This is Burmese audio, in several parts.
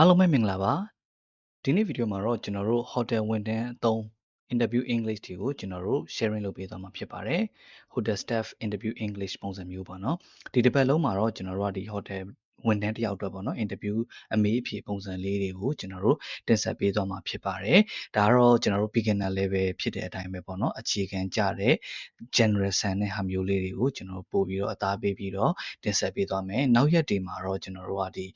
အားလုံးပဲမင်္ဂလာပါဒီနေ့ဗီဒီယိုမှာတော့ကျွန်တော်တို့ hotel ဝန်ထမ်းအသုံး interview english တွေကိုကျွန်တော်တို့ sharing လုပ်ပေးသွားမှာဖြစ်ပါတယ် hotel staff interview english ပုံစံမျိုးပေါ့နော်ဒီတစ်ပတ်လုံးမှာတော့ကျွန်တော်တို့ကဒီ hotel ဝန်ထမ်းတယောက်အတွက်ပေါ့နော် interview အမေးအဖြေပုံစံလေးတွေကိုကျွန်တော်တို့တင်ဆက်ပေးသွားမှာဖြစ်ပါတယ်ဒါကတော့ကျွန်တော်တို့ beginner level ဖြစ်တဲ့အတိုင်းပဲပေါ့နော်အခြေခံကြတဲ့ general ဆန်တဲ့ဟာမျိုးလေးတွေကိုကျွန်တော်တို့ပို့ပြီးတော့အသားပေးပြီးတော့တင်ဆက်ပေးသွားမယ်နောက်ရက်တွေမှာတော့ကျွန်တော်တို့ကဒီ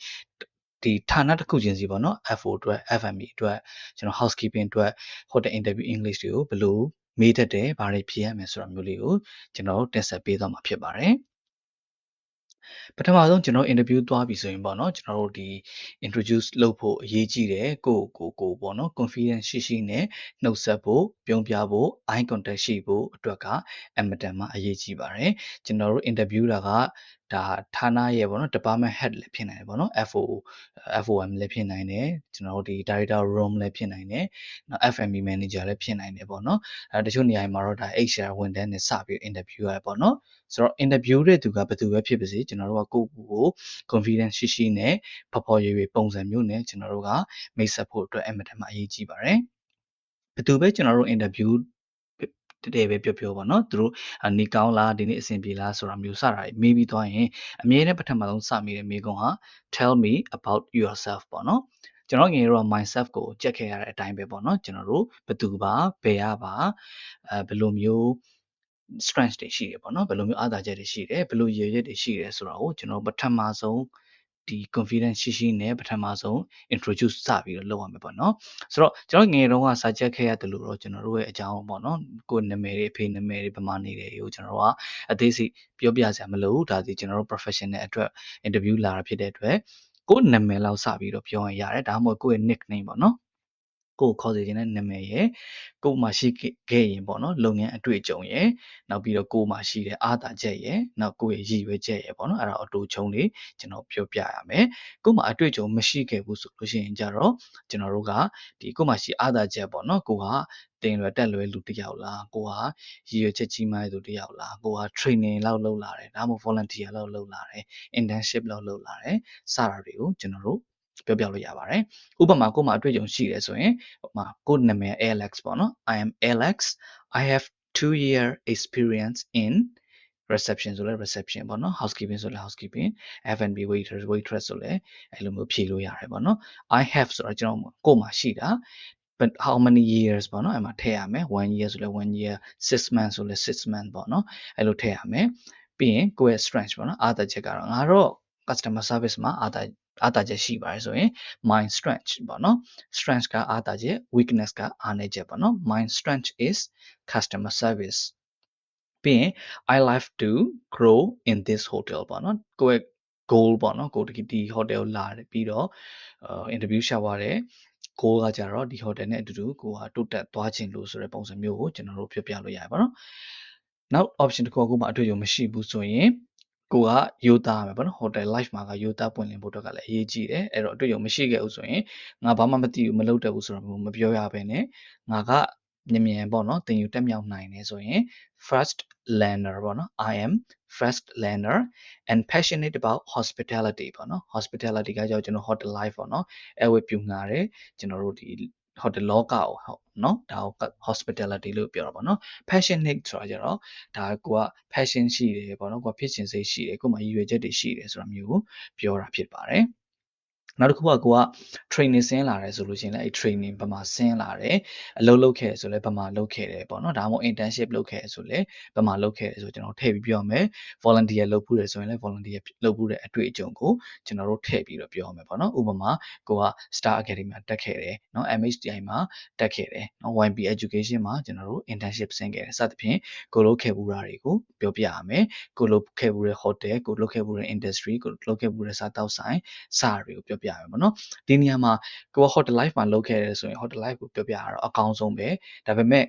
ဒီဌာနတစ်ခုချင်းစီပေါ့နော် FO အတွက် FME အတွက်ကျွန်တော် housekeeping အတွက် hotel interview english တွေကိုဘယ်လိုမေးတတ်တယ်ဘာတွေဖြေရမယ်ဆိုတာမျိုးလေးကိုကျွန်တော်တင်ဆက်ပေးသွားမှာဖြစ်ပါတယ်ပထမဆုံးကျွန်တော် interview သွားပြီဆိုရင်ပေါ့နော်ကျွန်တော်တို့ဒီ introduce လုပ်ဖို့အရေးကြီးတယ်ကိုကိုကိုပေါ့နော် confidence ရှိရှိနဲ့နှုတ်ဆက်ဖို့ပြုံးပြဖို့ eye contact ရှိဖို့အတွက်က အမတန်မှအရေးကြီးပါတယ်ကျွန်တော်တို့ interview တာကဒါဌာနရဲ့ပေါ့နော် department head လည်းဖြစ်နိုင်တယ်ပေါ့နော် FO FOM လည်းဖြစ်နိုင်တယ်ကျွန်တော်တို့ဒီ director room လည်းဖြစ်နိုင်တယ်နော် FME manager လည်းဖြစ်နိုင်တယ်ပေါ့နော်အဲတချို့နေရာမှာတော့ဒါ HR ဝန်ထမ်းနဲ့စပြီး interview ရပေါ့နော်ဆိုတော့ interview တဲ့သူကဘယ်သူပဲဖြစ်ပါစေကျွန်တော်တို့ကကိုယ့်ကိုယ်ကို confidence ရှိရှိနဲ့ဖော်ဖော်ရွေရွေပုံစံမျိုးနဲ့ကျွန်တော်တို့ကမိတ်ဆက်ဖို့အတွက်အမှန်တမ်းအရေးကြီးပါတယ်ဘယ်သူပဲကျွန်တော်တို့ interview တည်းတည်းပဲပြောပြောပေါ့နော်သူတို့နေကောင်းလားဒီနေ့အဆင်ပြေလားဆိုတာမျိုးစတာတွေမေးပြီးသွားရင်အမြဲတမ်းပထမဆုံးစမိတဲ့မေးခွန်းဟာ tell me about yourself ပေါ့နော်ကျွန်တော်ငယ်တော့ myself ကိုကြက်ခဲ့ရတဲ့အတိုင်းပဲပေါ့နော်ကျွန်တော်တို့ဘသူပါဘယ်ရပါအဲဘယ်လိုမျိုး strength တွေရှိတယ်ပေါ့နော်ဘယ်လိုမျိုးအားသာချက်တွေရှိတယ်ဘယ်လိုရည်ရွယ်တွေရှိတယ်ဆိုတာကိုကျွန်တော်ပထမဆုံး ဒီ confidence ရှိရှိနဲ့ပထမဆုံး introduce စပြီးတော့လုပ်ရမယ်ပေါ့နော်ဆိုတော့ကျွန်တော်ငယ်တုန်းကစာချက်ခဲ့ရတယ်လို့တော့ကျွန်တော်တို့ရဲ့အကြောင်းပေါ့နော်ကိုယ်နာမည်တွေအဖေနာမည်တွေပမာနေတယ်ကိုကျွန်တော်တို့ကအသေးစိတ်ပြောပြစရာမလိုဘူးဒါဒီကျွန်တော်တို့ professional အတွက် interview လာတာဖြစ်တဲ့အတွက်ကိုယ်နာမည်လောက်စပြီးတော့ပြောရင်ရတယ်ဒါမှမဟုတ်ကိုယ့်ရဲ့ nickname ပေါ့နော် ကိုခေါ်စေခြင်းတဲ့နာမည်ရယ်ကိုမှရှိခဲ့ရင်ပေါ့နော်လုပ်ငန်းအတွေ့အကြုံရယ်နောက်ပြီးတော့ကိုမှရှိတဲ့အားသာချက်ရယ်နောက်ကိုရဲ့ရည်ရွယ်ချက်ရယ်ပေါ့နော်အဲ့ဒါအတူချုံလေးကျွန်တော်ပြောပြရမယ်ကိုမှအတွေ့အကြုံမရှိခဲ့ဘူးဆိုလို့ရှိရင်ကြတော့ကျွန်တော်တို့ကဒီကိုမှရှိအားသာချက်ပေါ့နော်ကိုကတင်လွယ်တက်လွယ်လူတစ်ယောက်လားကိုကရည်ရွယ်ချက်ကြီးမားတဲ့လူတစ်ယောက်လားကိုက training လောက်လုပ်လာတယ်ဒါမှမဟုတ် volunteer လောက်လုပ်လာတယ် internship လောက်လုပ်လာတယ်စတာတွေကိုကျွန်တော်တို့ ပြောပြလို့ရပါတယ်ဥပမာကို့မှာအတွေ့အကြုံရှိတယ်ဆိုရင်ဥပမာကို့နာမည် Alex ပေါ့နော် I am Alex I have 2 year experience in reception ဆိုလဲ reception ပေါ့နော် housekeeping ဆိုလဲ housekeeping F&B waiter waitress ဆိုလဲအဲ့လိုမျိုးဖြေလို့ရတယ်ပေါ့နော် I have ဆိုတော့ကျွန်တော်ကို့မှာရှိတာ but how many years ပေါ့နော်အဲ့မှာထည့်ရမယ်1 year ဆိုလဲ1 year 6 months ဆိုလဲ6 months ပေါ့နော်အဲ့လိုထည့်ရမယ်ပြီးရင်ကိုယ့်ရဲ့ strength ပေါ့နော်အားသာချက်ကတော့ငါတော့ customer service မှာအားသာ အားသာချက်ရှိပါတယ်ဆိုရင် mind strength ပေါ့နော် strength ကအားသာချက် weakness ကအားနည်းချက်ပေါ့နော် mind strength is customer service ပြီးရင် I like to grow in this hotel ပေါ့နော်ကိုယ့်ရဲ့ goal ပေါ့နော်ကိုဒီ hotel လာတယ်ပြီးတော့ interview ရှာသွားတယ် goal ကကြတော့ဒီ hotel နဲ့အတူတူကိုကတိုးတက်သွားခြင်းလို့ဆိုတဲ့ပုံစံမျိုးကိုကျွန်တော်တို့ပြောပြလို့ရတယ်ပေါ့နော်နောက် option တစ်ခုအခုမှအတွေ့အကြုံမရှိဘူးဆိုရင် ကိုကယူသားရမယ်ပေါ့နော် hotel life မှာကယူသားပွင့်လင်းဖို့အတွက်ကလည်းအရေးကြီးတယ်အဲ့တော့အတွေ့အကြုံမရှိခဲ့ဘူးဆိုရင်ငါဘာမှမသိဘူးမလုပ်တတ်ဘူးဆိုတော့မပြောရဘဲနဲ့ငါကမြင်မြင်ပေါ့နော်သင်ယူတက်မြောက်နိုင်တယ်ဆိုရင် first learner ပေါ့နော် I am first learner and passionate about hospitality ပေါ့နော် hospitality ကကြောင့်ကျွန်တော် hotel life ပေါ့နော်အဲဝေပြုငါတယ်ကျွန်တော်တို့ဒီ hotel လောကကိုဟုတ်နော်ဒါကို hospitality လို့ပြောတာပေါ့နော် passionate ဆိုတာကြတော့ဒါကိုက passion ရှိတယ်ပေါ့နော်ကိုကဖြစ်ချင်စိတ်ရှိတယ်ကိုမှရည်ရွယ်ချက်တွေရှိတယ်ဆိုတာမျိုးကိုပြောတာဖြစ်ပါတယ် နောက်တစ်ခုကကိုက training ဆင်းလာတယ်ဆိုလို့ရှိရင်လည်းအဲ့ training ဘာမှဆင်းလာတယ်အလုပ်လုပ်ခဲ့ဆိုလည်းဘာမှလုပ်ခဲ့တယ်ပေါ့နော်ဒါမှမဟုတ် internship လုပ်ခဲ့ဆိုလည်းဘာမှလုပ်ခဲ့တယ်ဆိုကျွန်တော်ထည့်ပြီးပြောမယ် volunteer လုပ်ဖို့ရဆိုရင်လည်း volunteer လုပ်ဖို့တဲ့အတွေ့အကြုံကိုကျွန်တော်တို့ထည့်ပြီးတော့ပြောမယ်ပေါ့နော်ဥပမာကိုက Star Academy မှာတက်ခဲ့တယ်နော် MHTI မှာတက်ခဲ့တယ်နော် YB Education မှာကျွန်တော်တို့ internship ဆင်းခဲ့တယ်စသဖြင့်ကိုလုပ်ခဲ့ဘူးတာတွေကိုပြောပြရမယ်ကိုလုပ်ခဲ့ဘူးတဲ့ hotel ကိုလုပ်ခဲ့ဘူးတဲ့ industry ကိုလုပ်ခဲ့ဘူးတဲ့စားတောက်ဆိုင်စတွေကိုပြောပြရမယ်ပေါ့နော်ဒီနေရာမှာကိုက hotel life မှာလုပ်ခဲ့တယ်ဆိုရင် hotel life ကိုပြောပြရတော့အကောင်းဆုံးပဲဒါပေမဲ့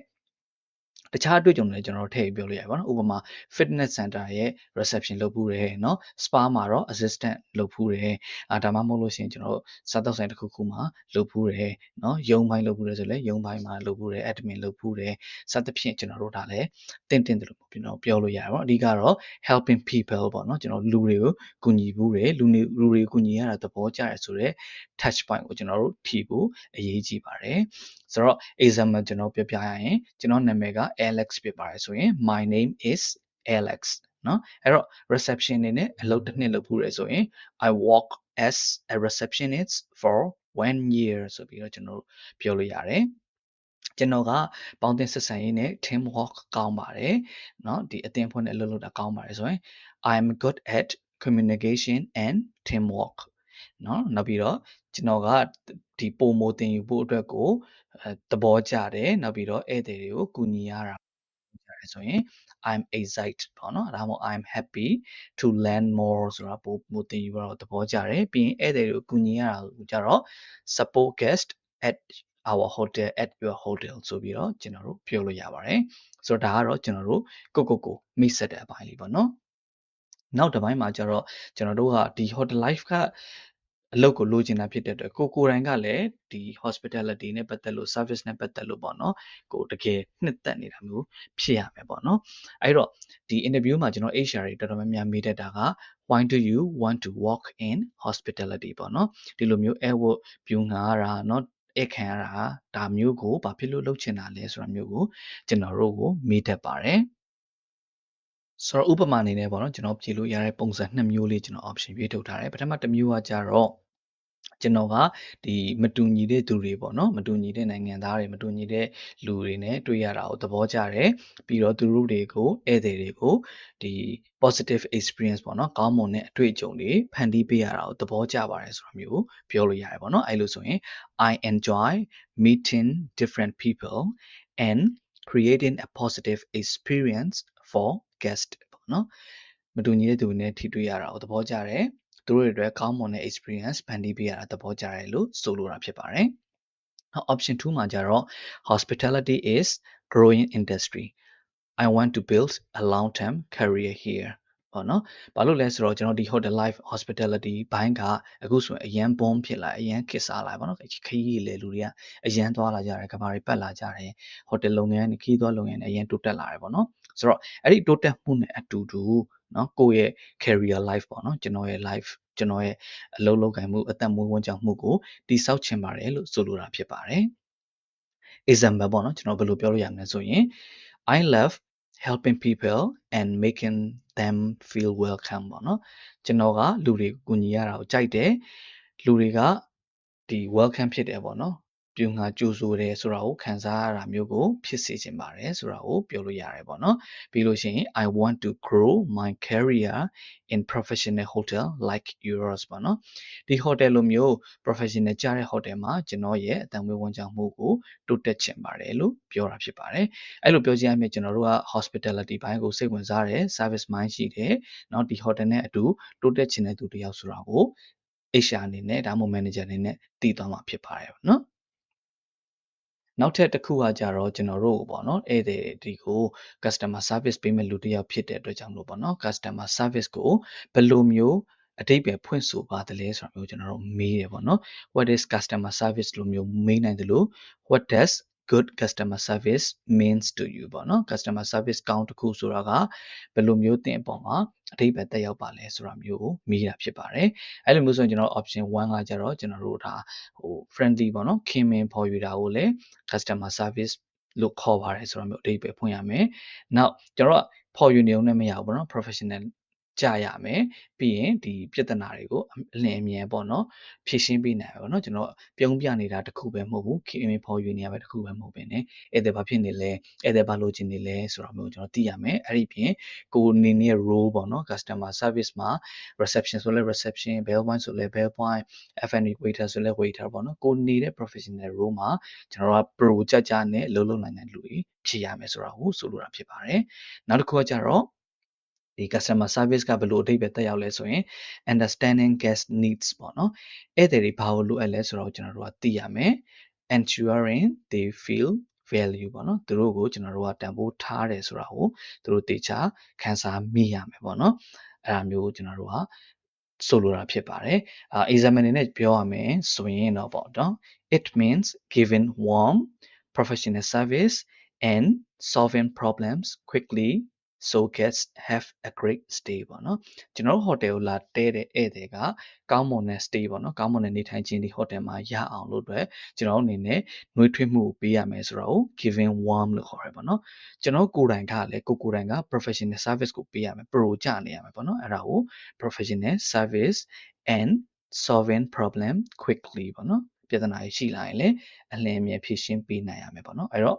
တခြားအတွေ့အကြုံတွေလည်းကျွန်တော်တို့ထည့်ပြီးပြောလို့ရတယ်ပေါ့နော်ဥပမာ fitness center ရဲ့ reception လုပ်ဖို့တယ်နော် spa မှာတော့ assistant လုပ်ဖို့တယ်အာဒါမှမဟုတ်လို့ရှိရင်ကျွန်တော်တို့စားသောက်ဆိုင်တစ်ခုခုမှာလုပ်ဖို့တယ်နော်ရုံပိုင်းလုပ်ဖို့တယ်ဆိုလည်းရုံပိုင်းမှာလုပ်ဖို့တယ် admin လုပ်ဖို့တယ်စသဖြင့်ကျွန်တော်တို့ဒါလည်းတင်တင်တယ်လို့ကျွန်တော်ပြောလို့ရတယ်ပေါ့အဓိကတော့ helping people ပေါ့နော်ကျွန်တော်လူတွေကိုကူညီဖို့တယ်လူတွေလူတွေကိုကူညီရတာသဘောကျရဆိုတော့ touch point ကိုကျွန်တော်တို့ဖြီးဖို့အရေးကြီးပါတယ်ဆိုတော့ example ကျွန်တော်ပြပြရရင်ကျွန်တော်နာမည်က Alex ဖြစ်ပါတယ်ဆိုရင် my name is Alex เนาะအဲ့တော့ reception အနေနဲ့အလုပ်တစ်နှစ်လုပ်ဖို့ရဆိုရင် I work as a receptionist for 1 year ဆိုပြီးတော့ကျွန်တော်ပြောလို့ရတယ်ကျွန်တော်ကပေါင်းတင်ဆက်ဆံရေးနဲ့ team work ကောင်းပါတယ်เนาะဒီအသင်းဖွဲ့နဲ့အလုပ်လုပ်တာကောင်းပါတယ်ဆိုရင် I'm good at communication and teamwork เนาะနောက်ပြီးတော့ကျွန်တော်ကဒီပုံမိုတင်ယူဖို့အတွက်ကို သဘောကျတယ်နောက်ပြီးတော့ဧည့်သည်တွေကိုကူညီရတာကြတယ်ဆိုရင် I'm excited ပေါ့နော်ဒါမှမဟုတ် I'm happy to learn more ဆိုတာပို့ပို့တင်ယူတော့သဘောကျတယ်ပြီးရင်ဧည့်သည်တွေကိုကူညီရတာကြတော့ support guest at our hotel at your hotel ဆိုပြီးတော့ကျွန်တော်တို့ပြောလို့ရပါတယ်ဆိုတော့ဒါကတော့ကျွန်တော်တို့ကိုကိုကိုမိတ်ဆက်တဲ့အပိုင်းလေးပေါ့နော်နောက်တစ်ပိုင်းမှာကျတော့ကျွန်တော်တို့ကဒီ hotel life က အလုပ်ကိုလိုချင်တာဖြစ်တဲ့အတွက်ကိုကိုယ်တိုင်ကလည်းဒီ hospitality နဲ့ပတ်သက်လို့ service နဲ့ပတ်သက်လို့ပေါ့နော်ကိုတကယ်နှစ်သက်နေတာမျိုးဖြစ်ရမယ်ပေါ့နော်အဲ့တော့ဒီ interview မှာကျွန်တော် HR တွေတော်တော်များများမေးတတ်တာက why do you want to work in hospitality ပေါ့နော်ဒီလိုမျိုး airwork ပြူငါရတာเนาะဧခံရတာဒါမျိုးကိုဘာဖြစ်လို့လုပ်ချင်တာလဲဆိုတာမျိုးကိုကျွန်တော်တို့ကိုမေးတတ်ပါတယ် ဆိုတော့ဥပမာအနေနဲ့ပေါ့နော်ကျွန်တော်ဖြေလို့ရတဲ့ပုံစံနှစ်မျိုးလေးကျွန်တော် option ရွေးထုတ်ထားတယ်ပထမတစ်မျိုးကကြတော့ကျွန်တော်ကဒီမတူညီတဲ့သူတွေပေါ့နော်မတူညီတဲ့နိုင်ငံသားတွေမတူညီတဲ့လူတွေနဲ့တွေ့ရတာကိုသဘောကျတယ်ပြီးတော့သူတို့တွေကိုဧည့်သည်တွေကိုဒီ positive experience ပေါ့နော်ကောင်းမွန်တဲ့အတွေ့အကြုံတွေဖန်တီးပေးရတာကိုသဘောကျပါတယ်ဆိုတာမျိုးပြောလို့ရတယ်ပေါ့နော်အဲလိုဆိုရင် I enjoy meeting different people and creating a positive experience for guest ပေါ့နော်မတူညီတဲ့သူတွေနဲ့ထိတွေ့ရတာကိုသဘောကျတယ်သူတို့တွေအတွက်ကောင်းမွန်တဲ့ experience ဖန်တီးပေးရတာသဘောကျတယ်လို့ဆိုလိုတာဖြစ်ပါတယ်။ option 2မှာကျတော့ hospitality is growing industry I want to build a long term career here ပေါ့နော်။ဘာလို့လဲဆိုတော့ကျွန်တော်ဒီ hotel life hospitality ဘိုင်းကအခုဆိုရင်အရန် bomb ဖြစ်လာအရန်ခစ်စားလာပေါ့နော်။ခရီးလေလူတွေကအရန်သွားလာကြတယ်၊ကဘာတွေပတ်လာကြတယ်။ hotel လုပ်ငန်းတွေခရီးသွားလုပ်ငန်းတွေအရန်တိုးတက်လာတယ်ပေါ့နော်။ဆိုတော့အဲ့ဒီတိုးတက်မှုနဲ့အတူတူနော်ကိုယ့်ရဲ့ career life ပေါ့နော်ကျွန်တော်ရဲ့ life ကျွန်တော်ရဲ့အလုပ်လုပ်ကိုင်မှုအသက်မွေးဝမ်းကြောင်းမှုကိုတိဆောက်ချင်ပါတယ်လို့ဆိုလိုတာဖြစ်ပါတယ် example ပေါ့နော်ကျွန်တော်ဘယ်လိုပြောလို့ရမလဲဆိုရင် I love helping people and making them feel welcome ပေါ့နော်ကျွန်တော်ကလူတွေကိုကူညီရတာကိုကြိုက်တယ်လူတွေကဒီ welcome ဖြစ်တယ်ပေါ့နော် ပြုငါကြိုဆိုတယ်ဆိုတာကိုခံစားရတာမျိုးကိုဖြစ်စေချင်ပါတယ်ဆိုတာကိုပြောလို့ရတယ်ပေါ့နော်ပြီးလို့ရှိရင် I want to grow my career in professional hotel like yours ပေါ့နော်ဒီ hotel လိုမျိုး professional ကြတဲ့ hotel မှာကျွန်တော်ရဲ့အတန်ဝေးဝန်ကြောင်မှုကိုတိုးတက်ချင်ပါတယ်လို့ပြောတာဖြစ်ပါတယ်အဲ့လိုပြောချင်ရမယ်ကျွန်တော်တို့က hospitality ဘိုင်းကိုစိတ်ဝင်စားတယ် service mind ရှိတယ်เนาะဒီ hotel နဲ့အတူတိုးတက်ချင်တဲ့သူတယောက်ဆိုတာကို HR အနေနဲ့ဒါမှမဟုတ် manager အနေနဲ့တည်သွားမှာဖြစ်ပါတယ်เนาะ နောက်ထပ်တစ်ခုကကြတော့ကျွန်တော်တို့ပေါ့နော်ဧည့်သည်ဒီကို customer service ပေးမဲ့လူတစ်ယောက်ဖြစ်တဲ့အတွက်ကြောင့်လို့ပေါ့နော် customer service ကိုဘယ်လိုမျိုးအတိတ်ပဲဖွင့်ဆိုပါတယ်လဲဆိုတာမျိုးကျွန်တော်တို့မေးရပေါ့နော် what is customer service လို့မျိုးမေးနိုင်တယ်လို့ what does good customer service means to you ပေါ့နော် customer service ကောင်းတစ်ခုဆိုတာကဘယ်လိုမျိုးတင်အပေါ်မှာအထိပ္ပယ်တက်ရောက်ပါလဲဆိုတာမျိုးကိုမေးတာဖြစ်ပါတယ်အဲ့လိုမျိုးဆိုရင်ကျွန်တော် option 1ကကြတော့ကျွန်တော်တို့ဒါဟို friendly ပေါ့နော်ခင်မင်ဖော်ယူတာကိုလည်း customer service လို့ခေါ်ပါတယ်ဆိုတာမျိုးအဓိပ္ပာယ်ဖွင့်ရမယ်။ Now ကျွန်တော်ကဖော်ယူနေုံနဲ့မရဘူးပေါ့နော် professional ကြရမယ်ပြီးရင်ဒီပြဿနာတွေကိုအလင်းအမြန်ပေါ့နော်ဖြည့်ရှင်းပေးနိုင်ပါပေါ့နော်ကျွန်တော်ပြုံးပြနေတာတခုပဲမဟုတ်ဘူးခင်မင်ဖော်ယူနေရပဲတခုပဲမဟုတ်ဘဲねဧည့်သည်ဘာဖြစ်နေလဲဧည့်သည်ဘာလိုချင်နေလဲဆိုတာမျိုးကျွန်တော်သိရမယ်အဲ့ဒီပြင်ကိုနေနေ role ပေါ့နော် customer service မှာ reception ဆိုလဲ reception bell point ဆိုလဲ bell point F&B waiter ဆိုလဲ waiter ပေါ့နော်ကိုနေတဲ့ professional role မှာကျွန်တော်တို့က pro ကြကြနဲ့အလုပ်လုပ်နိုင်တဲ့လူတွေဖြစ်ရမယ်ဆိုတာကိုဆိုလိုတာဖြစ်ပါတယ်နောက်တစ်ခုကကြတော့ ဒီ customer service ကဘယ်လိုအဓိပ္ပာယ်တက်ရောက်လဲဆိုရင် understanding guest needs ပေါ့နော်ဧည့်သည်တွေဘာလို့လိုအပ်လဲဆိုတော့ကျွန်တော်တို့ကသိရမယ် ensuring they feel value ပေါ့နော်သူတို့ကိုကျွန်တော်တို့ကတန်ဖိုးထားတယ်ဆိုတာကိုသူတို့တေချာခန်းစားမိရမယ်ပေါ့နော်အဲ့ဒါမျိုးကိုကျွန်တော်တို့ကဆိုလိုတာဖြစ်ပါတယ်အာ exam အနေနဲ့ပြောရမယ်ဆိုရင်တော့ပေါ့နော် it means giving warm professional service and solving problems quickly so guests have a great stay ပေါ့နော်ကျွန်တော်တို့ hotel ကိုလာတဲတဲ့ဧည့်သည်ကကောင်းမွန်တဲ့ stay ပေါ့နော်ကောင်းမွန်တဲ့နေထိုင်ခြင်းဒီ hotel မှာရအောင်လို့အတွက်ကျွန်တော်တို့အနေနဲ့နှွေးထွေးမှုကိုပေးရမယ်ဆိုတော့ giving warm လို့ခေါ်ရပါတော့ကျွန်တော်ကိုယ်တိုင်ကလည်းကိုကိုယ်တိုင်က professional service ကိုပေးရမယ် pro ကြနေရမယ်ပေါ့နော်အဲ့ဒါကို professional service and solving problem quickly ပေါ့နော်ပြဿနာရှိလာရင်လည်းအလင်းအမြဲဖြေရှင်းပေးနိုင်ရမယ်ပေါ့နော်အဲ့တော့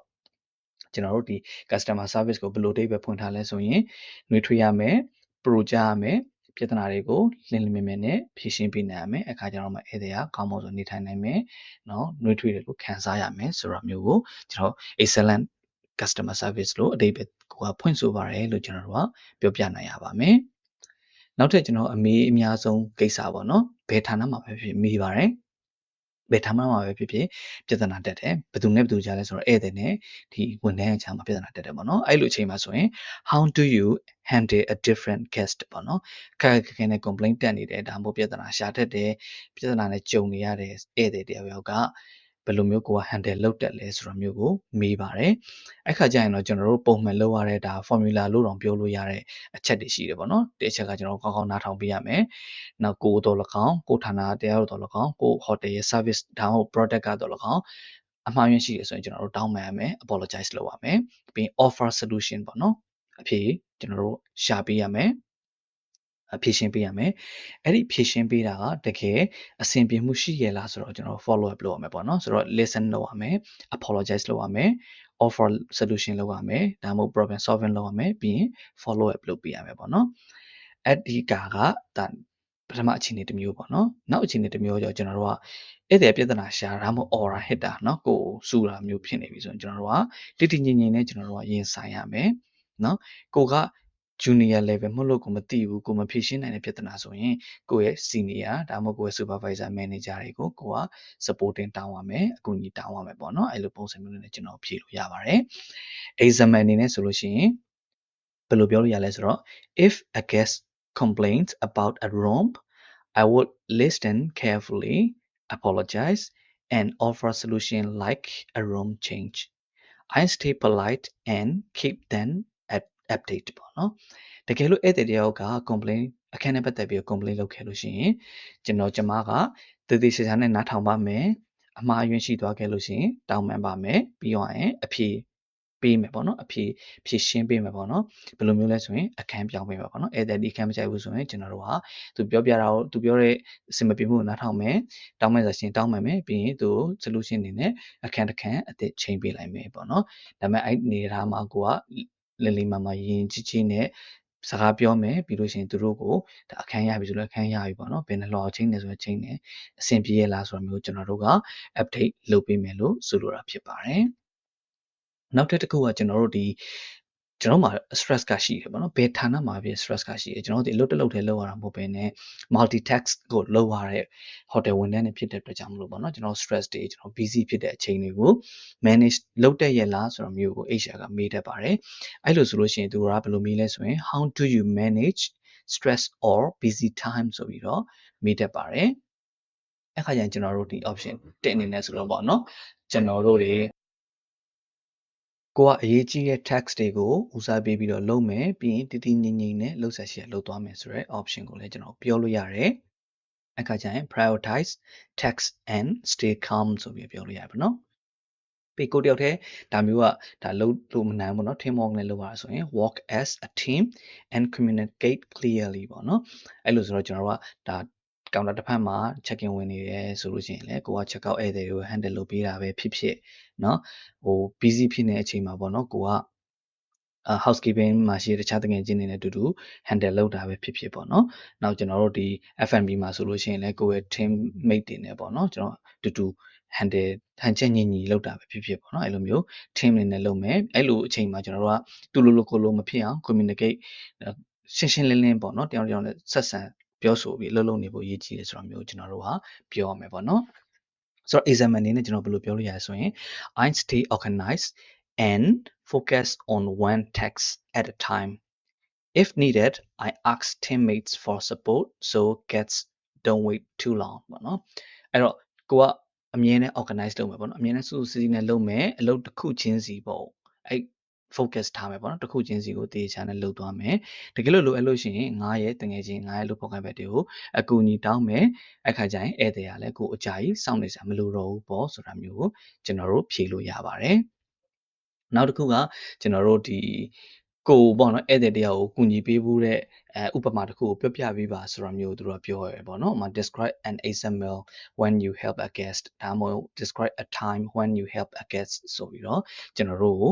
ကျွန်တော်တို့ဒီ customer service ကိုဘယ်လိုအဓိပ္ပာယ်ဖွင့်ထားလဲဆိုရင်နှွေးထွေးရမယ် pro ကြရမယ်ပြဿနာတွေကိုလင်းလင်းမြင်မြင်နဲ့ဖြေရှင်းပေးနိုင်ရမယ်အခါကျတော့မှဧည့်သည်ကကောင်းမွန်စွာနေထိုင်နိုင်မယ်เนาะနှွေးထွေးတယ်လို့ခံစားရမယ်ဆိုတာမျိုးကိုကျွန်တော် excellent customer service လို့အဓိပ္ပာယ်ကိုကဖွင့်ဆိုပါတယ်လို့ကျွန်တော်တို့ကပြောပြနိုင်ရပါမယ်နောက်ထပ်ကျွန်တော်အမေးအများဆုံးကိစ္စပေါ့နော်ဘယ်ဌာနမှာပဲဖြစ်မေးပါတယ် ဘယ်ဌာနမှာပဲဖြစ်ဖြစ်ပြဿနာတက်တယ်ဘယ်သူနဲ့ဘယ်သူကြားလဲဆိုတော့ဧည့်သည်နဲ့ဒီဝန်ထမ်းအချာမှာပြဿနာတက်တယ်ပေါ့နော်အဲ့လိုအချိန်မှာဆိုရင် how do you handle a different guest ပေါ့နော်ခက်ခက်ခဲနဲ့ complaint တက်နေတယ်ဒါမှမဟုတ်ပြဿနာရှာတတ်တယ်ပြဿနာနဲ့ကြုံနေရတဲ့ဧည့်သည်တယောက်ယောက်က ဘယ်လိုမျိုးကိုက handle လုပ်တက်လဲဆိုတာမျိုးကိုမေးပါတယ်အဲ့ခါကျရင်တော့ကျွန်တော်တို့ပုံမှန်လုပ်ရတဲ့ဒါ formula လို့တော့ပြောလို့ရတဲ့အချက်တွေရှိတယ်ပေါ့နော်ဒီအချက်ကကျွန်တော်ကောင်းကောင်းနားထောင်ပေးရမယ်နောက်ကိုတော်၎င်းကိုဌာနတရားတော်၎င်းကို hotel ရဲ့ service ဒါမှမဟုတ် product ကတော့၎င်းအမှားယွင်းရှိတယ်ဆိုရင်ကျွန်တော်တို့တောင်းပန်ရမယ် apologize လုပ်ရမယ်ပြီး offer solution ပေါ့နော်အဖြေကျွန်တော်တို့ရှာပေးရမယ် ဖြည့်ရှင်းပေးရမယ်အဲ့ဒီဖြည့်ရှင်းပေးတာကတကယ်အဆင်ပြေမှုရှိရလားဆိုတော့ကျွန်တော် follow up လုပ်ရမယ်ပေါ့နော်ဆိုတော့ listen လုပ်ရမယ် apologize လုပ်ရမယ် offer solution လုပ်ရမယ်ဒါမှမဟုတ် problem solving လုပ်ရမယ်ပြီးရင် follow up လုပ်ပေးရမယ်ပေါ့နော်အဲ့ဒီကာကဒါပထမအခြေအနေတစ်မျိုးပေါ့နော်နောက်အခြေအနေတစ်မျိုးကျတော့ကျွန်တော်တို့ကအဲ့ဒီပြဿနာရှာတာမဟုတ် aura ဟစ်တာเนาะကိုစူတာမျိုးဖြစ်နေပြီဆိုရင်ကျွန်တော်တို့ကတိတိညင်ညင်နဲ့ကျွန်တော်တို့ကရင်ဆိုင်ရမယ်เนาะကိုက junior level မဟုတ်လို့ကိုမသိဘူးကိုမဖြေရှင်းနိုင်တဲ့ပြဿနာဆိုရင်ကိုရဲ့ senior ဒါမှမဟုတ်ကိုရဲ့ supervisor manager တွေကိုကိုက supporting တောင်းရမယ်အကူအညီတောင်းရမယ်ပေါ့နော်အဲ့လိုပုံစံမျိုးနဲ့ကျွန်တော်ဖြေလို့ရပါတယ် exam အနေနဲ့ဆိုလို့ရှိရင်ဘယ်လိုပြောလို့ရလဲဆိုတော့ if a guest complains about a room I would listen carefully apologize and offer a solution like a room change I stay polite and keep them update ပေါ့နော်တကယ်လို့ဧည့်သည်တယောက်က complain အခန်းနဲ့ပတ်သက်ပြီး complain လုပ်ခဲ့လို့ရှိရင်ကျွန်တော်ကျမကတည်တည်ချာချာနဲ့နားထောင်ပါမယ်အမှားအယွင်းရှိသွားခဲ့လို့ရှိရင်တောင်းပန်ပါမယ်ပြီးတော့ရင်အဖြေပေးမယ်ပေါ့နော်အဖြေဖြေရှင်းပေးမယ်ပေါ့နော်ဘယ်လိုမျိုးလဲဆိုရင်အခန်းပြောင်းပေးမယ်ပေါ့နော်ဧည့်သည်ဒီအခန်းမကြိုက်ဘူးဆိုရင်ကျွန်တော်တို့ဟာသူပြောပြတာကိုသူပြောတဲ့အစင်မပြေမှုကိုနားထောင်မယ်တောင်းမယ်ဆိုရင်တောင်းမယ်မယ်ပြီးရင်သူ solution အနေနဲ့အခန်းတစ်ခန်းအသစ်ချိန်ပေးလိုက်မယ်ပေါ့နော်ဒါပေမဲ့အဲ့နေရာမှာကိုက လလီမာမာရင်ကြီးကြီးနဲ့စကားပြောမယ်ပြီးလို့ရှိရင်သူတို့ကိုဒါအခန်းရပြီဆိုလို့အခန်းရပြီပေါ့နော်ဘယ်နှလောချင်းနေဆိုတော့ချင်းနေအဆင်ပြေရလားဆိုတာမျိုးကျွန်တော်တို့က update လုပ်ပေးမယ်လို့ဆိုလိုတာဖြစ်ပါတယ်နောက်တစ်ခုကကျွန်တော်တို့ဒီ ကျွန်တော်မှာ stress ကရှိတယ်ပေါ့နော်ဘယ်ဌာနမှာဖြစ် stress ကရှိတယ်ကျွန်တော်တို့ဒီအလုပ်တစ်လုပ်တည်းလုပ်ရတာမဟုတ်ဘဲနဲ့ multi task ကိုလုပ်ရတဲ့ hotel ဝန်ထမ်းတွေဖြစ်တဲ့အတွက်ကြောင့်မလို့ပေါ့နော်ကျွန်တော် stress တွေကျွန်တော် busy ဖြစ်တဲ့အချိန်တွေကို manage လုပ်တတ်ရဲ့လားဆိုတော့မျိုးကို HR ကမေးတတ်ပါတယ်အဲ့လိုဆိုလို့ရှိရင်သူကဘယ်လိုမေးလဲဆိုရင် how do you manage stress or busy time ဆိုပြီးတော့မေးတတ်ပါတယ်အခါကျရင်ကျွန်တော်တို့ဒီ option တင်နေနေဆိုတော့ပေါ့နော်ကျွန်တော်တို့တွေ ကိုကအရေးကြီးတဲ့ task တွေကိုဦးစားပေးပြီးတော့လုပ်မယ်ပြီးရင်တည်တည်ငြိမ်ငြိမ်နဲ့လုပ်ဆက်ရှိရလုပ်သွားမယ်ဆိုတဲ့ option ကိုလည်းကျွန်တော်ပြောလို့ရတယ်အခါကျရင် prioritize task and stay calm ဆိုပြီးပြောလို့ရပါတော့ပေကိုတယောက်တည်းဒါမျိုးကဒါလုံးလို့မနိုင်ဘူးเนาะ team work နဲ့လုပ်ရတာဆိုရင် work as a team and communicate clearly ပေါ့เนาะအဲ့လိုဆိုတော့ကျွန်တော်တို့ကဒါ ကောင်တာတစ်ဖက်မှာ check in ဝင်နေတယ်ဆိုလို့ရှိရင်လည်းကိုက check out ဧည့်သည်တွေကို handle လုပ်ပေးတာပဲဖြစ်ဖြစ်เนาะဟို busy ဖြစ်နေတဲ့အချိန်မှာပေါ့เนาะကိုက housekeeping မှာရှိတဲ့တခြားတငယ်ချင်းတွေနဲ့အတူတူ handle လုပ်တာပဲဖြစ်ဖြစ်ပေါ့နော်။နောက်ကျွန်တော်တို့ဒီ F&B မှာဆိုလို့ရှိရင်လည်းကိုယ့်ရဲ့ team mate တွေနဲ့ပေါ့နော်ကျွန်တော်အတူတူ handle ဟန်ချက်ညင်ညီလုပ်တာပဲဖြစ်ဖြစ်ပေါ့နော်အဲ့လိုမျိုး team တွေနဲ့လုပ်မယ်အဲ့လိုအချိန်မှာကျွန်တော်တို့ကတူလိုလိုကိုလိုမဖြစ်အောင် communicate ရှင်းရှင်းလင်းလင်းပေါ့နော်တယောက်တယောက်နဲ့ဆက်ဆံ ပြောဆိုပြီးလှုပ်လှုပ်နေဖို့ရည်ကြီးတယ်ဆိုတာမျိုးကျွန်တော်တို့ကပြောရမယ်ပေါ့နော်ဆိုတော့ exam အနေနဲ့ကျွန်တော်ဘယ်လိုပြောလို့ရလဲဆိုရင် I stay organized and focus on one task at a time if needed I ask teammates for support so gets don't wait too long ပေါ့နော်အဲ့တော့ကိုကအမြဲတမ်း organize လုပ်မယ်ပေါ့နော်အမြဲတမ်းစူးစူးစီးစီးနဲ့လုပ်မယ်အလုပ်တစ်ခုချင်းစီပေါ့အဲ့ focus ထားမယ်ပေါ့နော်တစ်ခုချင်းစီကိုတေချာနဲ့လုပ်သွားမယ်တကယ်လို့လိုအပ်လို့ရှိရင်ငားရဲ့တငယ်ချင်းငားရဲ့လို့ဖောက်ခိုင်းဘက်တွေကိုအကူအညီတောင်းမယ်အခါကျရင်ဧည့်သည်ကလည်းကိုအကြာကြီးစောင့်နေစရာမလိုတော့ဘူးပေါ့ဆိုတာမျိုးကိုကျွန်တော်တို့ဖြေလို့ရပါတယ်နောက်တစ်ခုကကျွန်တော်တို့ဒီကိုပေါ့နော်ဧည့်သည်တရားကိုကူညီပေးဖို့တဲ့အဲဥပမာတစ်ခုကိုပြောပြပေးပါဆိုတာမျိုးသူတို့ကပြောရဲပေါ့နော်။ဥပမာ describe an example when you help a guest ဒါမှမဟုတ် describe a time when you help a guest ဆိုပြီးတော့ကျွန်တော်တို့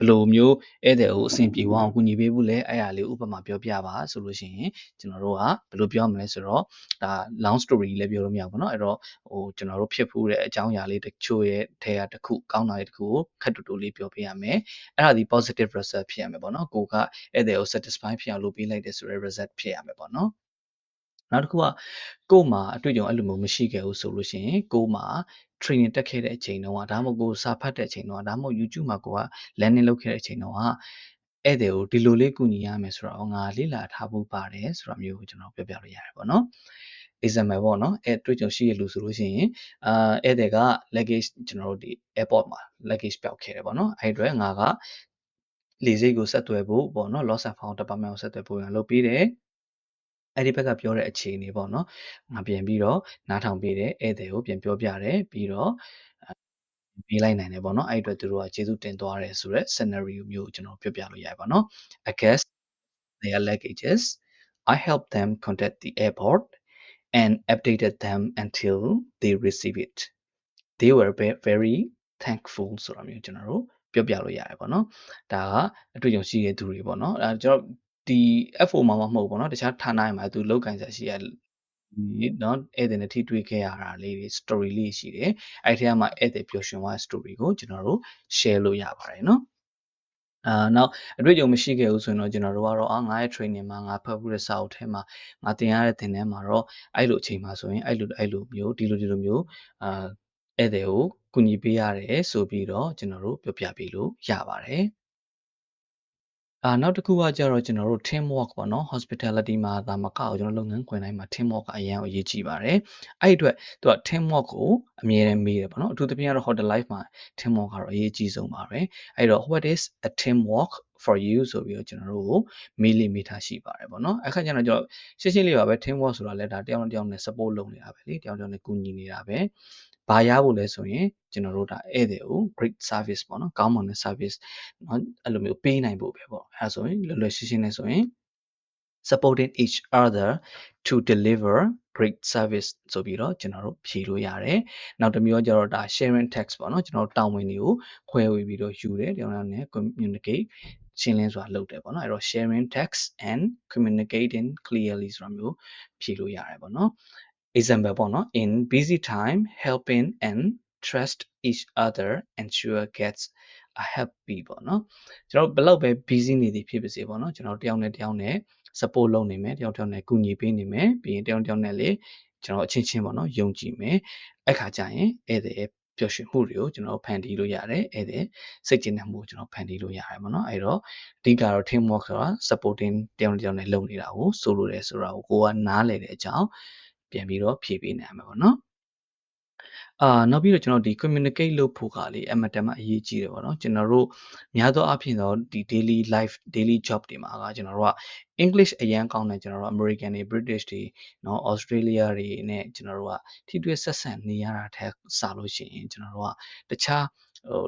ဘယ်လိုမျိုးဧည့်သည်ကိုအဆင်ပြေအောင်ကူညီပေးဖို့လဲအဲ့ဒါလေးဥပမာပြောပြပါဆိုလို့ရှိရင်ကျွန်တော်တို့ကဘယ်လိုပြောမလဲဆိုတော့ဒါ long story လည်းပြောလို့မရဘူးเนาะအဲ့တော့ဟိုကျွန်တော်တို့ဖြစ်ဖူးတဲ့အကြောင်းအရာလေးတချို့ရဲ့ထဲကတစ်ခုကောင်းတာလေးတစ်ခုကိုခက်တူတူလေးပြောပြရမယ်အဲ့ဒါဒီ positive result ဖြစ်ရမယ်ပေါ့เนาะကိုကဧည့်သည်ကို satisfy ဖြစ်အောင်လုပ်ပေးလိုက်တဲ့ဆိုတဲ့ result ဖြစ်ရမယ်ပေါ့เนาะ နောက်တစ်ခုကကို့မှာအတွေ့အကြုံအဲ့လိုမျိုးမရှိခဲ့ဘူးဆိုလို့ရှိရင်ကို့မှာ training တက်ခဲ့တဲ့အချိန်တုန်းကဒါမှမဟုတ်ကိုစာဖတ်တဲ့အချိန်တုန်းကဒါမှမဟုတ် YouTube မှာကိုက learning လုပ်ခဲ့တဲ့အချိန်တုန်းကဧည့်သည်ကိုဒီလိုလေးကူညီရမယ်ဆိုတော့ငါလေ့လာထားဖို့ပါတယ်ဆိုတာမျိုးကိုကျွန်တော်ပြောပြလို့ရတယ်ပေါ့နော် example ပေါ့နော်အဲတွေ့ကြုံရှိရလို့ဆိုလို့ရှိရင်အာဧည့်သည်က luggage ကျွန်တော်တို့ဒီ airport မှာ luggage ပျောက်ခဲ့တယ်ပေါ့နော်အဲ့အတွက်ငါကလေဆိပ်ကိုဆက်သွယ်ဖို့ပေါ့နော် loss and found department ကိုဆက်သွယ်ဖို့ရလုပ်ပြီးတယ် အဲ့ဒီဘက်ကပြောတဲ့အခြေအနေပေါ့နော်ငါပြန်ပြီးတော့နားထောင်ပေးတယ်ဧည့်သည်ကိုပြန်ပြောပြတယ်ပြီးတော့ပေးလိုက်နိုင်တယ်ပေါ့နော်အဲ့အတွက်သူတို့ကကျေးဇူးတင်သွားတယ်ဆိုတော့ scenario မျိုးကိုကျွန်တော်ပြောပြလို့ရပါတော့ I guess their luggages I helped them contact the airport and updated them until they receive it they were very thankful ဆိုတာမျိုးကျွန်တော်တို့ပြောပြလို့ရတယ်ပေါ့နော်ဒါကအတွေ့အကြုံရှိတဲ့သူတွေပေါ့နော်အဲကျွန်တော် ဒီ F4 မှာမဟုတ်ဘူးเนาะတခြားဌာနတွေမှာသူလောက်ကန်စားရှိရဒီเนาะဧည့်သည်နဲ့ထိတွေ့ခဲ့ရတာလေးတွေ story လေးရှိတယ်အဲ့ဒီထဲမှာဧည့်သည်ပျော်ရွှင်သွားတဲ့ story ကိုကျွန်တော်တို့ share လို့ရပါတယ်เนาะအာနောက်အတွေ့အကြုံမရှိခဲ့ဘူးဆိုရင်တော့ကျွန်တော်တို့ကတော့အာငါရဲ့ training မှာငါဖတ်ဖို့တဲ့စာအုပ်ထဲမှာငါသင်ရတဲ့သင်တန်းမှာတော့အဲ့လိုအချိန်မှာဆိုရင်အဲ့လိုအဲ့လိုမျိုးဒီလိုဒီလိုမျိုးအာဧည့်သည်ကိုကူညီပေးရတယ်ဆိုပြီးတော့ကျွန်တော်တို့ပြောပြပေးလို့ရပါတယ် အာနောက်တစ်ခုကကျတော့ကျွန်တော်တို့ team work ပေါ့နော် hospitality မှာဒါမကအောင်ကျွန်တော်လုပ်ငန်းခွင်တိုင်းမှာ team work ကအရင်အရေးကြီးပါတယ်အဲ့ဒီအတွက်သူက team work ကိုအမြဲတမ်းမေးတယ်ပေါ့နော်အထူးသဖြင့်ကတော့ hotel life မှာ team work ကတော့အရေးကြီးဆုံးပါပဲအဲ့တော့ what is a team work for you ဆိုပြီးတော့ကျွန်တော်တို့ကိုမေးလိမေးထားရှိပါတယ်ပေါ့နော်အခါကျတော့ကျွန်တော်ရှင်းရှင်းလေးပါပဲ team work ဆိုတာလည်းဒါတယောက်နဲ့တယောက်နဲ့ support လုပ်နေတာပဲလေတယောက်တယောက်နဲ့ကူညီနေတာပဲ ဘာရဖို့လဲဆိုရင်ကျွန်တော်တို့ဒါဧည့်သည်ကို great service ပေါ့နော်ကောင်းမွန်တဲ့ service เนาะအဲ့လိုမျိုးပေးနိုင်ဖို့ပဲပေါ့အဲဆိုရင်လွယ်လွယ်ရှင်းရှင်းနဲ့ဆိုရင် supporting each other to deliver great service ဆိုပြီးတော့ကျွန်တော်တို့ဖြေလို့ရတယ်။နောက်တစ်မျိုးကျတော့ဒါ sharing text ပေါ့နော်ကျွန်တော်တို့တာဝန်တွေကိုခွဲဝေပြီးတော့ယူတယ်တယောက်နဲ့ communicate ရှင်းလင်းစွာလုပ်တယ်ပေါ့နော်အဲ့တော့ sharing text and communicating clearly ဆိုတာမျိုးဖြေလို့ရတယ်ပေါ့နော် example ပေါ့နော် in busy time helping and trust each other ensure gets a happy ပေါ့နော်ကျွန်တော်ဘယ်လောက်ပဲ busy နေသည်ဖြစ်ပါစေပေါ့နော်ကျွန်တော်တယောက်နဲ့တယောက်နဲ့ support လုပ်နေမယ်တယောက်တယောက်နဲ့ကူညီပေးနေမယ်ပြီးရင်တယောက်တယောက်နဲ့လေကျွန်တော်အချင်းချင်းပေါ့နော်ယုံကြည်မယ်အဲ့ခါကျရင်ဧည့်သည်ပျော်ရွှင်မှုတွေကိုကျွန်တော်ဖန်တီးလို့ရတယ်ဧည့်သည်စိတ်ကျဉ်တဲ့မှုကိုကျွန်တော်ဖန်တီးလို့ရတယ်ပေါ့နော်အဲ့တော့အဓိကတော့ team work ဆိုတာ supporting တယောက်တယောက်နဲ့လုပ်နေတာကိုဆိုလိုတယ်ဆိုတာကိုကိုကနားလည်တဲ့အကြောင်း ပြန်ပြီးတော့ဖြည့်ပေးနိုင်မှာပေါ့နော်အာနောက်ပြီးတော့ကျွန်တော်ဒီ communicate လုပ်ဖို့ကလေအမတန်မှအရေးကြီးတယ်ပေါ့နော်ကျွန်တော်တို့များသောအားဖြင့်တော့ဒီ daily life daily job တွေမှာကကျွန်တော်တို့က English အရန်ကောင်းတယ်ကျွန်တော်တို့ American တွေ British တွေเนาะ Australia တွေနဲ့ကျွန်တော်တို့ကထိတွေ့ဆက်ဆံနေရတာထက်စာလို့ရှိရင်ကျွန်တော်တို့ကတခြားဟို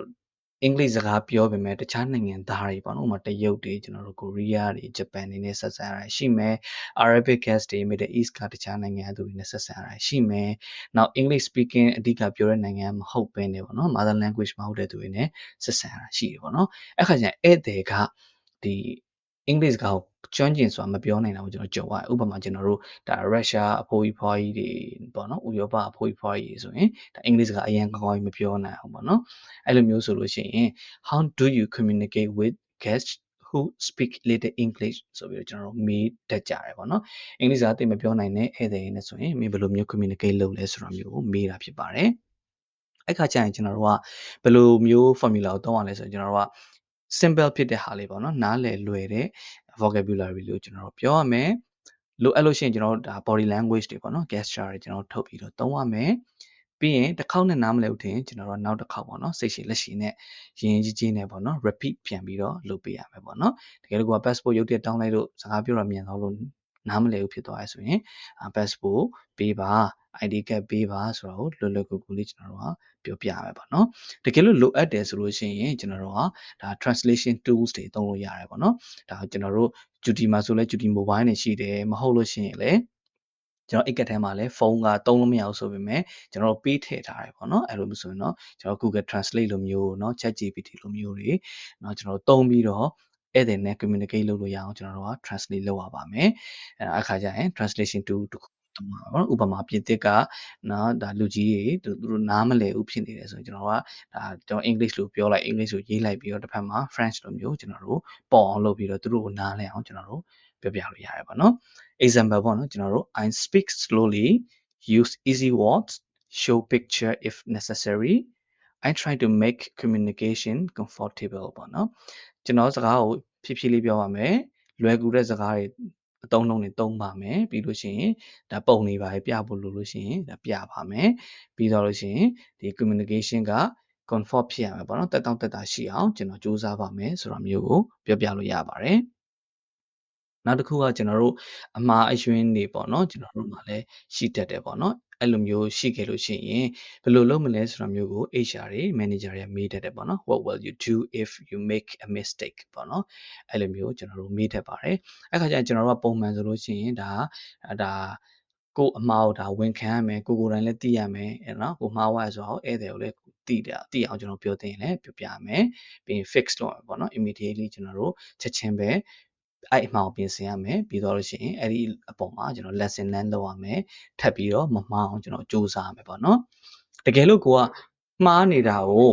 အင်္ဂလိပ်စကားပြောပေမဲ့ တခြားနိုင်ငံသားတွေပေါ့နော် ဥပမာ တရုတ်တွေ ကျွန်တော်တို့ ကိုရီးယားတွေ ဂျပန်တွေနဲ့ ဆက်ဆံရတာရှိမယ် Arabic guest တွေ Middle East က တခြားနိုင်ငံသူတွေနဲ့ ဆက်ဆံရတာရှိမယ် နောက် English speaking အဓိကပြောတဲ့နိုင်ငံမဟုတ်ဘဲねပေါ့နော် mother language မဟုတ်တဲ့သူတွေနဲ့ ဆက်ဆံရတာရှိတယ်ပေါ့နော် အဲ့ခါကျရင် ဧည့်သည်က ဒီ အင်္ဂလိပ်စကားကို ကျွမ်းကျင်စွာမပြောနိုင်တာကိုကျွန်တော်ကြုံရတယ်ဥပမာကျွန်တော်တို့ဒါရုရှားအဖိုးကြီးဖွားကြီးတွေပေါ့နော်ဥရောပအဖိုးကြီးဖွားကြီးဆိုရင်ဒါအင်္ဂလိပ်စကားအရင်ကောင်းကောင်းမပြောနိုင်အောင်ပေါ့နော်အဲ့လိုမျိုးဆိုလို့ရှိရင် how do you communicate with guests who speak little english ဆိုပြီးတော့ကျွန်တော်တို့မေးတတ်ကြတယ်ပေါ့နော်အင်္ဂလိပ်စကားသိမပြောနိုင်တဲ့ဧည့်သည်တွေနဲ့ဆိုရင်မင်းဘယ်လိုမျိုး communicate လုပ်လဲဆိုတာမျိုးကိုမေးတာဖြစ်ပါတယ်အဲ့ခါကျရင်ကျွန်တော်တို့ကဘယ်လိုမျိုး formula ကိုသုံးရလဲဆိုရင်ကျွန်တော်တို့က simple ဖြစ်တဲ့ဟာလေးပေါ့နော်နားလည်လွယ်တဲ့ vocabulary လေးကိုကျွန်တော်တို့ပြောရမယ်လိုအပ်လို့ရှိရင်ကျွန်တော်တို့ဒါ body language တွေပေါ့နော် gesture တွေကျွန်တော်တို့ထုတ်ပြီးတော့သုံးရမယ်ပြီးရင်တစ်ခေါက်နဲ့နားမလည်ဘူးထင်ကျွန်တော်တို့နောက်တစ်ခေါက်ပေါ့နော်စိတ်ရှိလက်ရှိနဲ့ရင်ကြီးကြီးနဲ့ပေါ့နော် repeat ပြန်ပြီးတော့လုပ်ပေးရမယ်ပေါ့နော်တကယ်လို့က passport ရုပ်တက်တောင်းလိုက်လို့စကားပြောရမြန်သွားလို့ နားမလည်ဘူးဖြစ်သွားရဆိုရင် passport ပေးပါ ID card ပေးပါဆိုတော့လွယ်လွယ်ကူကူလေးကျွန်တော်တို့ကပြောပြရမယ်ပေါ့နော်တကယ်လို့လိုအပ်တယ်ဆိုလို့ရှိရင်ကျွန်တော်တို့ကဒါ translation tools တွေသုံးလို့ရတယ်ပေါ့နော်ဒါကျွန်တော်တို့ duty မှာဆိုလဲ duty mobile နေရှိတယ်မဟုတ်လို့ရှိရင်လည်းကျွန်တော်အိတ်ကတ်ထဲမှာလည်းဖုန်းကသုံးလို့မရဘူးဆိုပေမဲ့ကျွန်တော်တို့ပေးထည့်ထားတယ်ပေါ့နော်အဲ့လိုမျိုးဆိုရင်တော့ကျွန်တော် Google Translate လိုမျိုးเนาะ ChatGPT လိုမျိုးတွေเนาะကျွန်တော်သုံးပြီးတော့ ဧည့်သည်နဲ့ communicate လုပ်လို့ရအောင်ကျွန်တော်တို့က translate လုပ်ရပါမယ်အဲအခါကျရင် translation tool တစ်ခုနော်ဥပမာပြင်သစ်ကနော်ဒါလူကြီးတွေသူတို့နားမလည်ဘူးဖြစ်နေတယ်ဆိုရင်ကျွန်တော်ကဒါကျွန်တော် English လို့ပြောလိုက် English ကိုရေးလိုက်ပြီးတော့တစ်ဖက်မှာ French လိုမျိုးကျွန်တော်တို့ပေါ်အောင်လုပ်ပြီးတော့သူတို့ကိုနားလည်အောင်ကျွန်တော်တို့ပြောပြလို့ရတယ်ပေါ့နော် example ပေါ့နော်ကျွန်တော်တို့ I speak slowly use easy words show picture if necessary I try to make communication comfortable ပေါ့နော် ကျွန်တော်စကားကိုဖြည်းဖြည်းလေးပြောပါမယ်လွယ်ကူတဲ့စကားတွေအသုံးလုံးတွေသုံးပါမယ်ပြီးလို့ရှိရင်ဒါပုံနေပါပြဖို့လိုလို့ရှိရင်ဒါပြပါမယ်ပြီးတော့လို့ရှိရင်ဒီ communication က comfort ဖြစ်ရမှာပေါ့နော်တက်တောင့်တက်တာရှိအောင်ကျွန်တော်စူးစမ်းပါမယ်ဆိုတာမျိုးကိုပြောပြလို့ရပါတယ်နောက်တစ်ခုကကျွန်တော်တို့အမှားအယွင်းတွေပေါ့နော်ကျွန်တော်တို့မှာလည်းရှိတတ်တယ်ပေါ့နော် အဲ့လိုမျိုးရှိခဲ့လို့ရှိရင်ဘယ်လိုလုပ်မလဲဆိုတာမျိုးကို HR တွေ manager တွေမေးတတ်တယ်ပေါ့နော် what will you do if you make a mistake ပေါ့နော်အဲ့လိုမျိုးကျွန်တော်တို့မေးတတ်ပါတယ်အဲ့ခါကျရင်ကျွန်တော်တို့ကပုံမှန်ဆိုလို့ရှိရင်ဒါဒါကိုအမှားကိုဒါဝန်ခံရမယ်ကိုကိုယ်တိုင်လည်းသိရမယ်အဲ့နော်ကိုမှားသွားရဆိုတော့ဧည့်သည်ကိုလည်းသိတယ်သိအောင်ကျွန်တော်ပြောသိရင်လည်းပြောပြရမယ်ပြီးရင် fix လုပ်ရပေါ့နော် immediately ကျွန်တော်တို့ချက်ချင်းပဲ အဲ့အမှောင်ပြင်ဆင်ရမယ်ပြီးတော့လို့ရှိရင်အဲ့ဒီအပေါ်မှာကျွန်တော် lesson learn လုပ်ရမယ်ထပ်ပြီးတော့မမှားအောင်ကျွန်တော်စူးစမ်းရမယ်ပေါ့နော်တကယ်လို့ကိုကမှားနေတာကို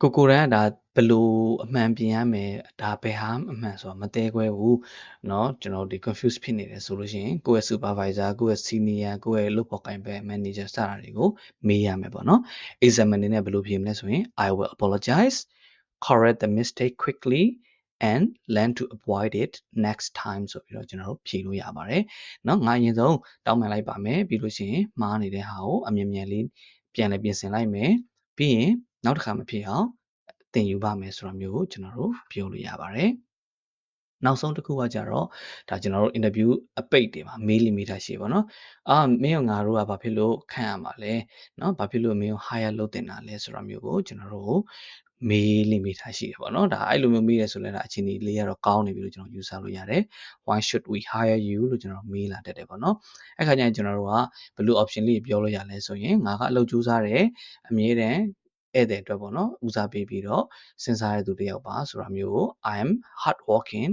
ကိုကိုရန်ကဒါဘလို့အမှန်ပြင်ရမယ်ဒါဘယ်ဟာအမှန်ဆိုတာမသေးခွဲဘူးเนาะကျွန်တော်ဒီ confuse ဖြစ်နေတယ်ဆိုလို့ရှိရင်ကိုယ့်ရဲ့ supervisor ကိုယ့်ရဲ့ senior ကိုယ့်ရဲ့လုပ်ဖော်ကိုင်ပဲ manager စတာတွေကိုမေးရမယ်ပေါ့နော် exam အနေနဲ့ဘယ်လိုပြင်မလဲဆိုရင် I will apologize correct the mistake quickly and learn to avoid it next time ဆိုပြီးတော့ကျွန်တော်တို့ဖြေလို့ရပါတယ်เนาะငါအရင်ဆုံးတောင်းပန်လိုက်ပါမယ်ပြီးလို့ရှိရင်မှားနေတဲ့ဟာကိုအမြင်မြန်လေးပြန်လည်းပြင်ဆင်လိုက်မယ်ပြီးရင်နောက်တစ်ခါမဖြစ်အောင်သင်ယူပါမယ်ဆိုတာမျိုးကိုကျွန်တော်တို့ပြောလို့ရပါတယ်နောက်ဆုံးတစ်ခုကကြတော့ဒါကျွန်တော်တို့ interview အပိတ်တွေမှာ mail limiter ရှိပါတော့။အာမင်းရောငါတို့ကဘာဖြစ်လို့ခန့်ရမှာလဲ။နော်ဘာဖြစ်လို့မင်းကို hire လုပ်တင်တာလဲဆိုတာမျိုးကိုကျွန်တော်တို့ မေးလိမိထားရှိတယ်ပေါ့နော်ဒါအဲ့လိုမျိုးမေးရဆိုလဲဒါအချိန်ကြီးလေးရတော့ကောင်းနေပြီလို့ကျွန်တော်ယူဆလို့ရတယ် why should we hire you လို့ကျွန်တော်မေးလာတတ်တယ်ပေါ့နော်အဲ့ခါကျရင်ကျွန်တော်တို့ကဘယ်လို option လေးပြောလို့ရလဲဆိုရင်ငါကအလုပ်ကြိုးစားတယ်အမြဲတမ်းဧည့်သည်အတွက်ပေါ့နော်ဦးစားပေးပြီးတော့စဉ်းစားရတဲ့သူတစ်ယောက်ပါဆိုတာမျိုးကို I am hard working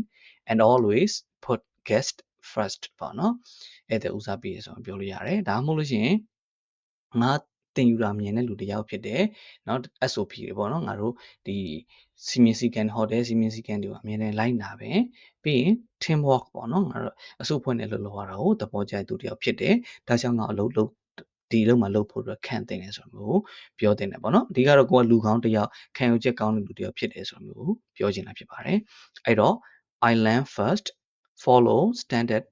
and always put guest first ပေါ့နော်ဧည့်သည်ဦးစားပေးရဆိုတော့ပြောလို့ရတယ်ဒါမှမဟုတ်လို့ရှိရင်ငါ တင်ယူတာမြင်တဲ့လူတစ်ယောက်ဖြစ်တယ်เนาะ SOP တွေပေါ့နော်ငါတို့ဒီစီမင်းစီကန်ဟိုတယ်စီမင်းစီကန်တွေကိုအမြဲတမ်းလိုက်နာပဲပြီးရင် team work ပေါ့နော်ငါတို့အစုဖွဲ့နဲ့လှုပ်လှော်ရတာကိုသဘောကျတဲ့သူတစ်ယောက်ဖြစ်တယ်ဒါကြောင့်ငါအလုပ်လုပ်ဒီလုံးမှာလုပ်ဖို့အတွက်ခံတင်တယ်ဆိုမျိုးပြောတင်တယ်ပေါ့နော်အဓိကတော့ကိုကလူကောင်းတစ်ယောက်ခံယူချက်ကောင်းတဲ့လူတစ်ယောက်ဖြစ်တယ်ဆိုမျိုးပြောချင်တာဖြစ်ပါတယ်အဲ့တော့ I learn first follow standard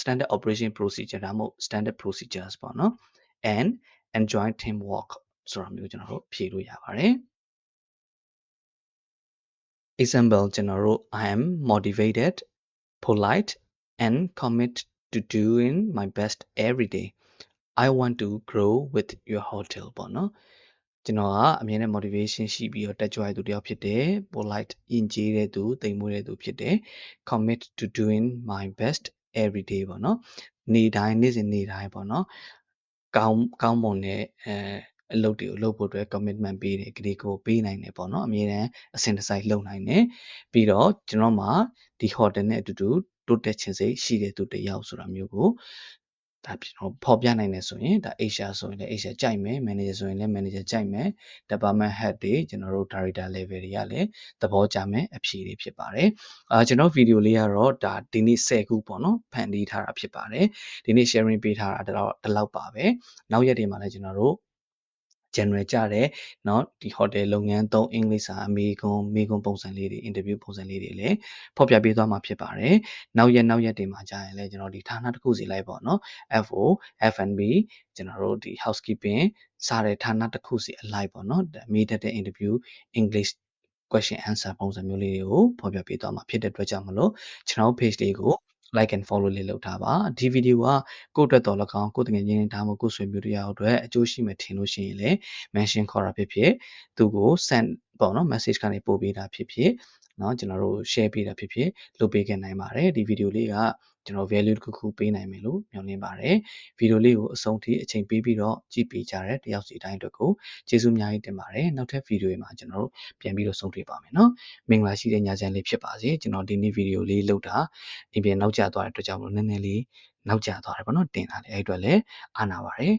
standard operation procedure ဒါမှမဟုတ် standard procedures ပေါ့နော် and enjoy teamwork ဆိုတာမျိုးကျွန်တော်တို့ဖြေလို့ရပါတယ် example ကျွန်တော်တို့ I am motivated polite and commit to doing my best every day I want to grow with your hotel ပေါ့နော်ကျွန်တော်ကအမြဲတမ်း motivation ရှိပြီးတော့တက်ကြွရသူတယောက်ဖြစ်တယ် polite ယဉ်ကျေးတဲ့သူတိမ်မွေးတဲ့သူဖြစ်တယ် commit to doing my best every day ပေါ့နော်နေတိုင်းနေ့စဉ်နေ့တိုင်းပေါ့နော် ကောင်းကောင်းမွန်တဲ့အဲအလုပ်တွေကိုလုပ်ဖို့အတွက် commitment ပေးတယ်ကတိကိုပေးနိုင်တယ်ပေါ့နော်အမြဲတမ်းအစဉ်တစိုက်လုပ်နိုင်တယ်ပြီးတော့ကျွန်တော်မှဒီ hotel နဲ့အတူတူတိုးတက်ခြင်းစိတ်ရှိတဲ့သူတစ်ယောက်ဆိုတာမျိုးကို ဒါကျွန်တော်ဖော်ပြနိုင်တယ်ဆိုရင်ဒါ Asia ဆိုရင်လည်း Asia ကြိုက်မယ် manager ဆိုရင်လည်း manager ကြိုက်မယ် department head တွေကျွန်တော်တို့ director level တွေကလည်းသဘောကျမယ်အဖြေတွေဖြစ်ပါတယ်အာကျွန်တော်ဗီဒီယိုလေးကတော့ဒါဒီနေ့10ခုပေါ့နော်ဖန်တီးထားတာဖြစ်ပါတယ်ဒီနေ့ sharing ပေးထားတာတော့ဒီလောက်ပါပဲနောက်ရက်တွေမှာလည်းကျွန်တော်တို့ general ကြတဲ့เนาะဒီ hotel လုပ်ငန်းသုံးအင်္ဂလိပ်စာအမေကွန်မေကွန်ပုံစံလေးတွေ interview ပုံစံလေးတွေလည်းဖော်ပြပေးသွားမှာဖြစ်ပါတယ်နောက်ရက်နောက်ရက်တွေမှာကြာရင်လည်းကျွန်တော်ဒီဌာနတစ်ခုစီလိုက်ပေါ့เนาะ FO FNB ကျွန်တော်တို့ဒီ housekeeping စတဲ့ဌာနတစ်ခုစီအလိုက်ပေါ့เนาะမေးတတ်တဲ့ interview English question answer ပုံစံမျိုးလေးတွေကိုဖော်ပြပေးသွားမှာဖြစ်တဲ့အတွက်ကြောင့်မလို့ကျွန်တော် page လေးကို like and follow လေးလုပ်ထားပါဒီဗီဒီယိုကကိုယ့်အတွက်တော်၎င်းကိုယ်တကယ်ရင်းနေတာမှကိုယ်ဆွေမျိုးတရားအတွက်အကျိုးရှိမယ်ထင်လို့ရှိရင်လည်း mention ခေါ်တာဖြစ်ဖြစ်သူကို send ပေါ့နော် message ကနေပို့ပေးတာဖြစ်ဖြစ်เนาะကျွန်တော်တို့ share ပေးတာဖြစ်ဖြစ်လုပ်ပေးခဲ့နိုင်ပါတယ်ဒီဗီဒီယိုလေးက ကျွန်တော် value တစ်ခုခုပေးနိုင်မယ်လို့မျှော်လင့်ပါတယ်ဗီဒီယိုလေးကိုအဆုံးထိအချိန်ပေးပြီးတော့ကြည့်ပေးကြတဲ့တယောက်စီတိုင်းအတွက်ကိုကျေးဇူးအများကြီးတင်ပါတယ်နောက်ထပ်ဗီဒီယိုမှာကျွန်တော်တို့ပြန်ပြီးတော့ဆုံတွေ့ပါမယ်နော်မင်္ဂလာရှိတဲ့ညချမ်းလေးဖြစ်ပါစေကျွန်တော်ဒီနေ့ဗီဒီယိုလေးလုပ်တာဒီပြန်နောက်ကျသွားတဲ့အတွက်ကြောင့်မလို့နည်းနည်းလေးနောက်ကျသွားတယ်ပေါ့နော်တင်လာတယ်အဲ့အတွက်လည်းအားနာပါတယ်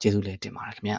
ကျေးဇူးလေးတင်ပါတယ်ခင်ဗျ